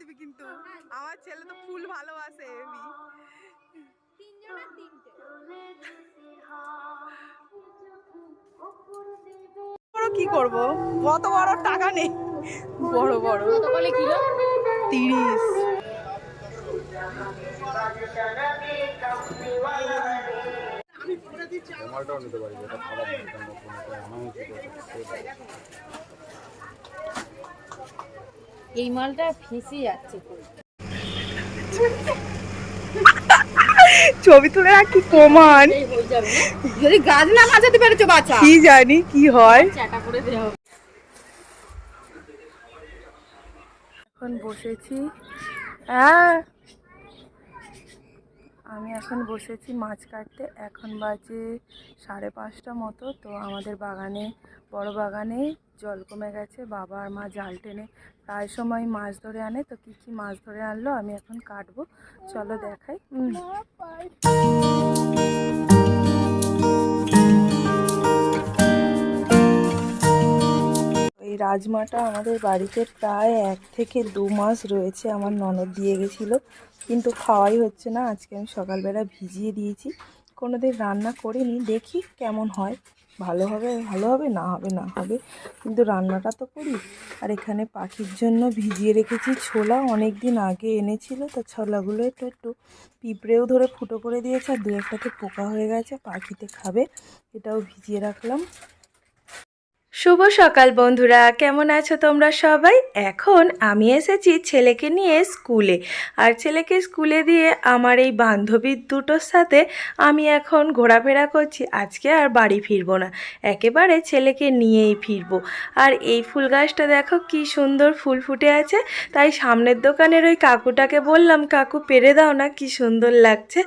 দিবি কিন্তু। আমার ছেলে তো ফুল ভালোবাসে হেবি তিনজনের তিনটে। কি করব? কত বড় টাকা নেই। বড় বড়। কত বলে কিলো? তিরিশ। মালটাও নিতে পারি এটা খারাপ না এটা নতুন এটা আনাউন্স এই মালটা ফেঁসে যাচ্ছে। ছবি তুলে রাখ কমান? যদি গাছ না বাঁচাতে পেরেছ বাঁচা কি জানি কি হয়? চাটা করে দেওয়া এখন বসেছি। হ্যাঁ। আমি এখন বসেছি মাছ কাটতে। এখন বাজে সাড়ে পাঁচটা মতো। তো আমাদের বাগানে বড় বাগানে জল কমে গেছে, বাবা আর মা জাল টেনে প্রায় সময় মাছ ধরে আনে। তো কী কী মাছ ধরে আনলো আমি এখন কাটবো। চলো দেখাই। এই রাজমাটা আমাদের বাড়িতে প্রায় এক থেকে দু মাস রয়েছে আমার ননদ দিয়ে গেছিল। কিন্তু খাওয়াই হচ্ছে না। আজকে আমি সকালবেলা ভিজিয়ে দিয়েছি। কোনো দিন রান্না করিনি। দেখি কেমন হয়। ভালো হবে ভালো হবে, না হবে না হবে। কিন্তু রান্নাটা তো করি। আর এখানে পাখির জন্য ভিজিয়ে রেখেছি ছোলা অনেক দিন আগে এনেছিল, তো ছোলাগুলো একটু একটু পিঁপড়েও ধরে ফুটো করে দিয়েছে, আর দু একটাতে পোকা হয়ে গেছে, পাখিতে খাবে, এটাও ভিজিয়ে রাখলাম। শুভ সকাল বন্ধুরা, কেমন আছো তোমরা সবাই? এখন আমি এসেছি ছেলেকে নিয়ে স্কুলে। আর ছেলেকে স্কুলে দিয়ে আমার এই বান্ধবীর দুটোর সাথে আমি এখন ঘোরাফেরা করছি। আজকে আর বাড়ি ফিরবো না। একেবারে ছেলেকে নিয়েই ফিরবো। আর এই ফুল গাছটা দেখো কি সুন্দর ফুল ফুটে আছে। তাই সামনের দোকানের ওই কাকুটাকে বললাম, কাকু, পেরে দাও না, কি সুন্দর লাগছে।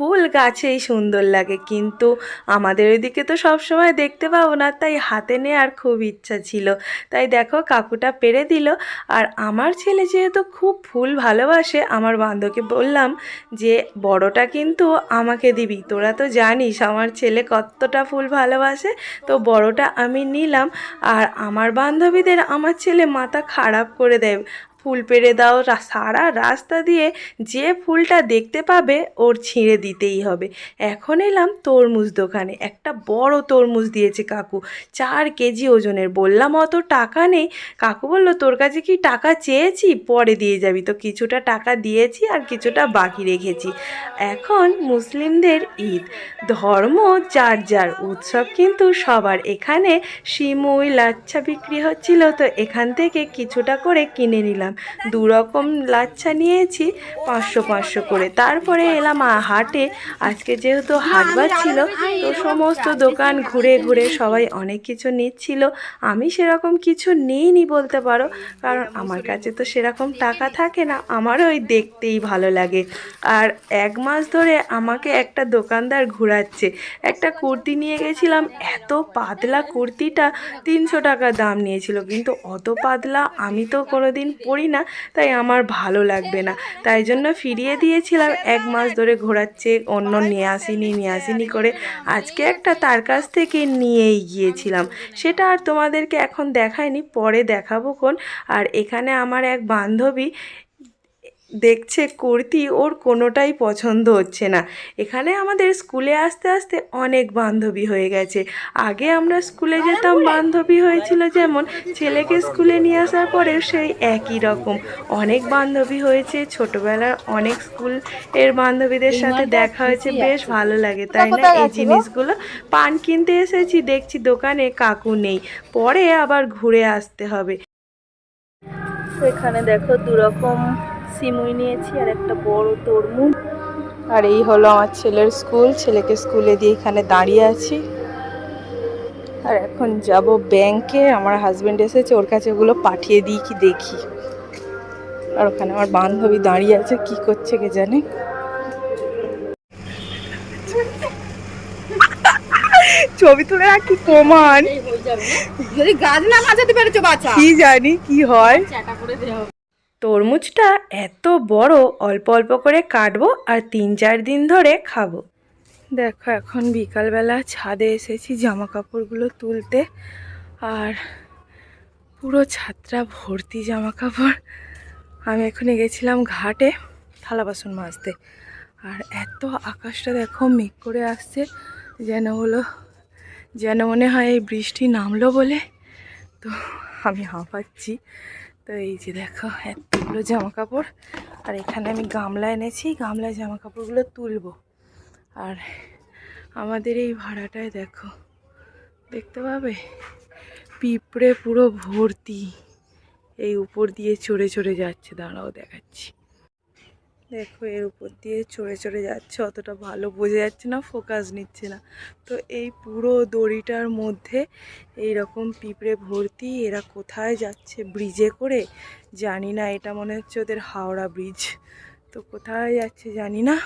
ফুল গাছেই সুন্দর লাগে, কিন্তু আমাদের ওইদিকে তো সব সময় দেখতে পাবো না, তাই হাতে নেওয়ার খুব ইচ্ছা ছিল। তাই দেখো, কাকুটা পেরে দিল। আর আমার ছেলে যেহেতু খুব ফুল ভালোবাসে, আমার বান্ধবকে বললাম যে, বড়টা কিন্তু আমাকে দিবি, তোরা তো জানিস আমার ছেলে কতটা ফুল ভালোবাসে, তো বড়টা আমি নিলাম। আর আমার বান্ধবীদের, আমার ছেলে মাথা খারাপ করে দেয়। ফুল পেড়ে দাও সারা রাস্তা দিয়ে যে ফুলটা দেখতে পাবে ওর ছিঁড়ে দিতেই হবে। এখন এলাম তরমুজ দোকানে। একটা বড় তরমুজ দিয়েছে কাকু। চার কেজি ওজনের। বললাম, অত টাকা নেই। কাকু বলল, তোর কাছে কি টাকা চেয়েছি? পরে দিয়ে যাবি। তো কিছুটা টাকা দিয়েছি আর কিছুটা বাকি রেখেছি। এখন মুসলিমদের ঈদ। ধর্ম, যার যার উৎসব কিন্তু সবার। এখানে শিমুই, লাচ্ছা বিক্রি হচ্ছিল। তো এখান থেকে কিছুটা করে কিনে নিলাম। দু রকম লাচ্ছা নিয়েছি পাঁচশো পাঁচশো করে। তারপরে এলাম হাটে। আজকে যেহেতু হাটবার ছিল তো সমস্ত দোকান ঘুরে ঘুরে সবাই অনেক কিছু নিচ্ছিল। আমি সেরকম কিছু নিইনি বলতে পারো কারণ আমার কাছে তো সেরকম টাকা থাকে না আমারও ওই দেখতেই ভালো লাগে। আর এক মাস ধরে আমাকে একটা দোকানদার ঘোরাচ্ছে। একটা কুর্তি নিয়ে গেছিলাম এত পাতলা কুর্তিটা তিনশো টাকা দাম নিয়েছিল কিন্তু অত পাতলা আমি তো কোনো দিন পরি না, তাই আমার ভালো লাগবে না। তাই জন্য ফিরিয়ে দিয়েছিলাম, এক মাস ধরে ঘোরাচ্ছে অন্য নিয়ে আসিনি নিয়ে আসিনি করে আজকে একটা তার কাছ থেকে নিয়েই গিয়েছিলাম। সেটা আর তোমাদেরকে এখন দেখায়নি পরে দেখাবো কোন আর এখানে আমার এক বান্ধবী দেখছে কুর্তি ওর কোনোটাই পছন্দ হচ্ছে না। এখানে আমাদের স্কুলে আসতে আসতে অনেক বান্ধবী হয়ে গেছে। আগে আমরা স্কুলে যেতাম বান্ধবী হয়েছিল যেমন ছেলেকে স্কুলে নিয়ে আসার পরে সেই একই রকম। অনেক বান্ধবী হয়েছে ছোটবেলার অনেক স্কুলের বান্ধবীদের সাথে দেখা হয়েছে বেশ ভালো লাগে তাই না? এই জিনিসগুলো পান কিনতে এসেছি দেখছি দোকানে কাকু নেই। পরে আবার ঘুরে আসতে হবে। এখানে দেখো দু রকম সিমুই নিয়েছি আর একটা বড় তরমুজ। আর এই হলো আমার ছেলের স্কুল। ছেলেকে স্কুলে দিয়ে এখানে দাঁড়িয়ে আছি। আর এখন যাব ব্যাংকে আমার হাজব্যান্ড এসেছে ওর কাছে ওগুলো পাঠিয়ে দিই কি দেখি। আর ওখানে আমার বান্ধবী দাঁড়িয়ে আছে কি করছে কে জানে। ছবি তুলে রাখি হয়ে না? যদি গাছ না বাঁচাতে পেরেছ বাঁচা। কি জানি কি হয়। তরমুজটা এত বড়, অল্প অল্প করে কাটবো আর তিন চার দিন ধরে খাব। দেখো, এখন বিকালবেলা ছাদে এসেছি জামা কাপড়গুলো তুলতে আর পুরো ছাদটা ভর্তি জামা কাপড় আমি এখনই গেছিলাম ঘাটে থালা বাসন মাজতে। আর এত আকাশটা দেখো মেঘ করে আসছে, যেন হলো, যেন মনে হয় এই বৃষ্টি নামলো বলে। তো আমি হাঁপাচ্ছি। তো এই যে দেখো এতগুলো জামা কাপড় আর এখানে আমি গামলা এনেছি গামলায় জামা কাপড়গুলো তুলবো। আর আমাদের এই ভাড়াটায় দেখো, দেখতে পাবে? পিঁপড়ে পুরো ভর্তি। এই উপর দিয়ে চড়ে চড়ে যাচ্ছে, দাঁড়াও দেখাচ্ছি। দেখো এর উপর দিয়ে চড়ে চড়ে যাচ্ছে, অতটা ভালো বোঝা যাচ্ছে না ফোকাস নিচ্ছে না। তো এই পুরো দড়িটার মধ্যে এই রকম পিঁপড়ে ভর্তি, এরা কোথায় যাচ্ছে ব্রিজে করে? জানি না, এটা মনে হচ্ছে ওদের হাওড়া ব্রিজ তো কোথায় যাচ্ছে জানি না,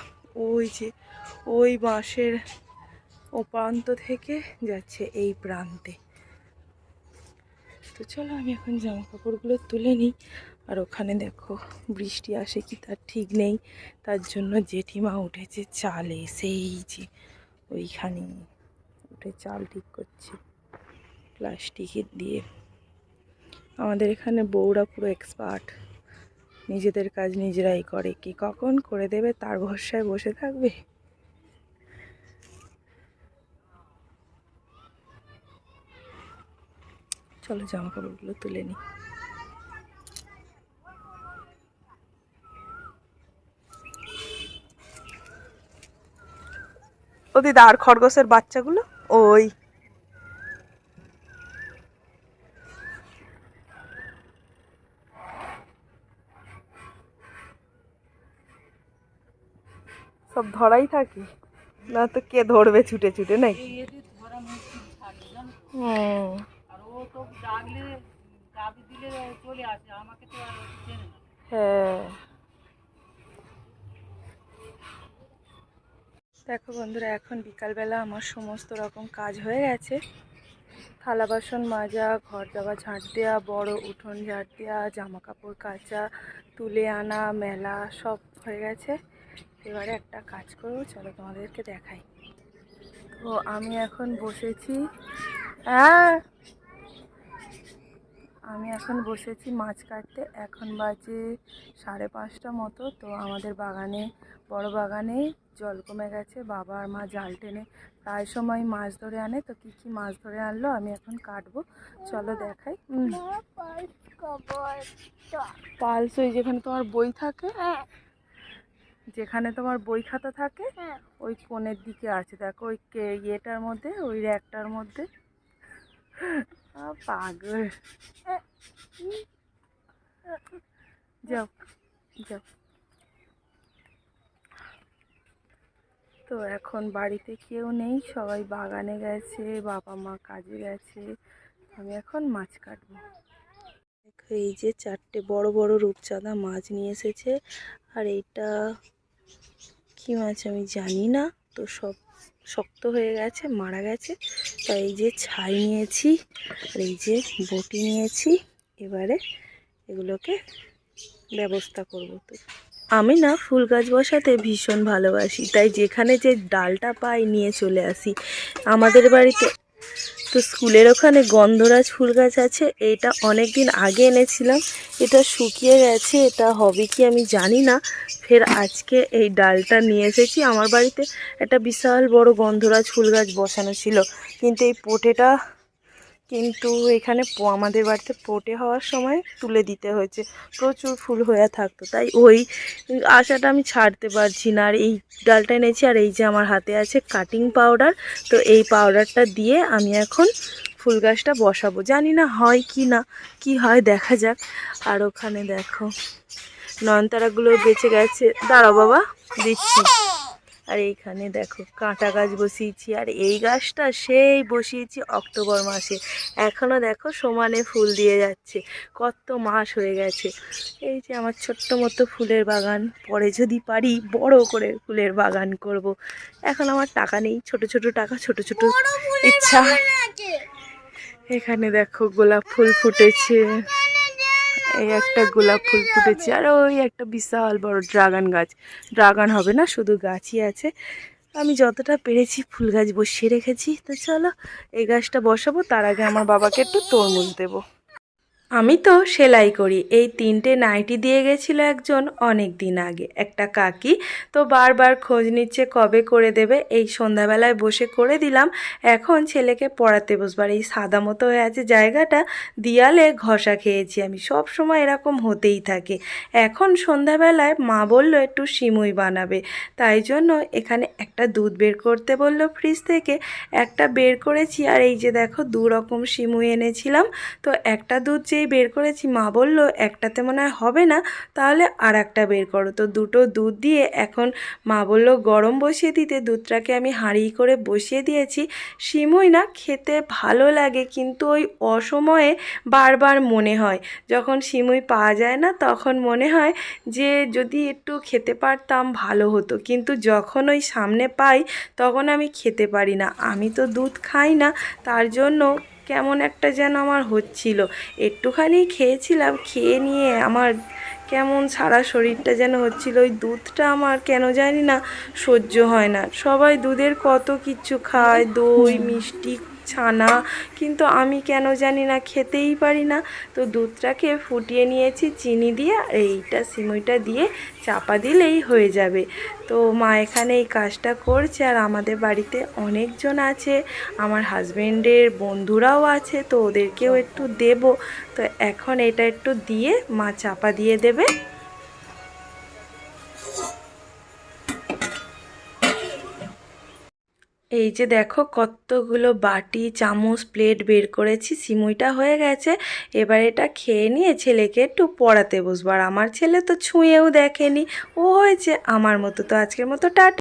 ওই যে, ওই বাঁশের ও প্রান্ত থেকে যাচ্ছে এই প্রান্তে। তো চলো, আমি এখন জামা কাপড়গুলো তুলে নিই। আর ওখানে দেখো, বৃষ্টি আসে কি তার ঠিক নেই। তার জন্য জেঠিমা উঠেছে চালে, সেই যে ওইখানে উঠে চাল ঠিক করছে প্লাস্টিকের দিয়ে। আমাদের এখানে বউরা পুরো এক্সপার্ট নিজেদের কাজ নিজেরাই করে। কি কখন করে দেবে তার ভরসায় বসে থাকবে? চলো জামা কাপড়গুলো তুলে নিই ও দিদা আর খরগোশের বাচ্চাগুলো? ওই। সব ধরাই থাকে? না তো কে ধরবে ছুটে ছুটে নাকি? হুম। হ্যাঁ। দেখো বন্ধুরা, এখন বিকালবেলা আমার সমস্ত রকম কাজ হয়ে গেছে। থালা বাসন মাজা, ঘর দেওয়া ঝাঁট দেওয়া বড় উঠোন ঝাঁট দেওয়া জামা কাপড় কাচা, তুলে আনা, মেলা সব হয়ে গেছে। এবারে একটা কাজ করব, চলো তোমাদেরকে দেখাই। তো আমি এখন বসেছি। হ্যাঁ আমি এখন বসেছি মাছ কাটতে। এখন বাজে সাড়ে পাঁচটা মতো। তো আমাদের বাগানে, বড় বাগানে জল কমে গেছে। বাবা আর মা জাল টেনে প্রায় সময় মাছ ধরে আনে। তো কী কী মাছ ধরে আনলো আমি এখন কাটবো। চলো দেখাই। পালস ওই যেখানে তোমার বই থাকে, যেখানে তোমার বই খাতা থাকে, ওই কোণের দিকে আছে। দেখো ওই ইয়েটার মধ্যে, ওই র্যাকটার মধ্যে। পাগল। যাও যাও। তো এখন বাড়িতে কেউ নেই, সবাই বাগানে গেছে, বাবা মা কাজে গেছে। আমি এখন মাছ কাটবো। এই যে চারটে বড় বড় রূপচাঁদা মাছ নিয়ে এসেছে। আর এইটা কি মাছ আমি জানি না। তো সব শক্ত হয়ে গেছে, মারা গেছে। তাই এই যে ছাই নিয়েছি আর এই যে বটি নিয়েছি, এবারে এগুলোকে ব্যবস্থা করব তো। আমি না ফুল গাছ বসাতে ভীষণ ভালোবাসি, তাই যেখানে যে ডালটা পাই নিয়ে চলে আসি। আমাদের বাড়িতে তো স্কুলের ওখানে গন্ধরাজ ফুল গাছ আছে, এটা অনেক দিন আগে এনেছিলাম। এটা শুকিয়ে গেছে, এটা হবে কি আমি জানি না। ফের আজকে এই ডালটা নিয়ে এসেছি। আমার বাড়িতে একটা বিশাল বড় গন্ধরাজ ফুল গাছ বসানো ছিল, কিন্তু এই পোটেটা কিন্তু এখানে আমাদের বাড়িতে পোটে হওয়ার সময় তুলে দিতে হয়েছে। প্রচুর ফুল হয়ে থাকতো। তাই ওই আশাটা আমি ছাড়তে পারছি না। আর এই ডালটা এনেছি, আর এই যে আমার হাতে আছে কাটিং পাউডার তো এই পাউডারটা দিয়ে আমি এখন ফুল গাছটা বসাবো। জানি না হয় কি না, কি হয় দেখা যাক। আর ওখানে দেখো, নয়নতারাগুলো বেঁচে গেছে। দাঁড়াও বাবা, দিচ্ছি। আর এইখানে দেখো কাঁটা গাছ বসিয়েছি আর এই গাছটা সেই বসিয়েছি অক্টোবর মাসে। এখনও দেখো সমানে ফুল দিয়ে যাচ্ছে কত মাস হয়ে গেছে। এই যে আমার ছোট্ট মতো ফুলের বাগান পরে যদি পারি বড় করে ফুলের বাগান করব। এখন আমার টাকা নেই ছোট ছোট টাকা ছোট ছোট ইচ্ছা। এখানে দেখো গোলাপ ফুল ফুটেছে। এই একটা গোলাপ ফুল ফুটেছে আর ওই একটা বিশাল বড় ড্রাগন গাছ। ড্রাগন হবে না শুধু গাছই আছে। আমি যতটা পেরেছি ফুল গাছ বসিয়ে রেখেছি। তো চলো এই গাছটা বসাবো তার আগে আমার বাবাকে একটু তরমুজ দেবো। আমি তো সেলাই করি। এই তিনটে নাইটি দিয়ে গেছিল একজন অনেক দিন আগে। একটা কাকি তো বারবার খোঁজ নিচ্ছে কবে করে দেবে। এই সন্ধ্যাবেলায় বসে করে দিলাম। এখন ছেলেকে পড়াতে বসবার। এই সাদা মতো হয়ে আছে জায়গাটা। দিয়ালে ঘষা খেয়েছি আমি। সব সময় এরকম হতেই থাকে। এখন সন্ধ্যাবেলায় মা বলল, একটু সিমুই বানাবে। তাই জন্য এখানে একটা দুধ বের করতে বলল ফ্রিজ থেকে। একটা বের করেছি আর এই যে দেখো দু রকম সিমুই এনেছিলাম। তো একটা দুধ যেই বের করেছি। মা বলল, একটাতে মনে হয় হবে না, তাহলে আর একটা বের করো। তো দুটো দুধ দিয়ে এখন মা বলল, গরম বসিয়ে দিতে। দুধটাকে আমি হাঁড়ি করে বসিয়ে দিয়েছি। সিমুই না খেতে ভালো লাগে, কিন্তু ওই অসময়ে বারবার মনে হয়। যখন সিমুই পাওয়া যায় না, তখন মনে হয় যে যদি একটু খেতে পারতাম, ভালো হতো। কিন্তু যখন ওই সামনে পাই, তখন আমি খেতে পারি না। আমি তো দুধ খাই না, তার জন্য কেমন একটা যেন আমার হচ্ছিল। একটুখানি খেয়েছিলাম, খেয়ে নিয়ে আমার কেমন সারা শরীরটা যেন হচ্ছিল। ওই দুধটা আমার কেন জানি না সহ্য হয় না। সবাই দুধের কত কিছু খায়, দই, মিষ্টি ছানা কিন্তু আমি কেন জানি না, খেতেই পারি না। তো দুধটাকে ফুটিয়ে নিয়েছি, চিনি দিয়ে, আর এইটা সিমইটা দিয়ে চাপা দিলেই হয়ে যাবে। তো মা এখানে এই কাজটা করছে, আর আমাদের বাড়িতে অনেকজন আছে। আমার হাজবেন্ডের বন্ধুরাও আছে, তো ওদেরকেও একটু দেব। তো এখন এটা একটু দিয়ে মা চাপা দিয়ে দেবে। এই যে দেখো কতগুলো বাটি, চামচ প্লেট বের করেছি, সিমুইটা হয়ে গেছে। এবার এটা খেয়ে নিয়ে ছেলেকে একটু পড়াতে বসবো। আর আমার ছেলে তো ছুঁয়েও দেখেনি। ও হয়েছে আমার মতো। তো আজকের মতো টাটা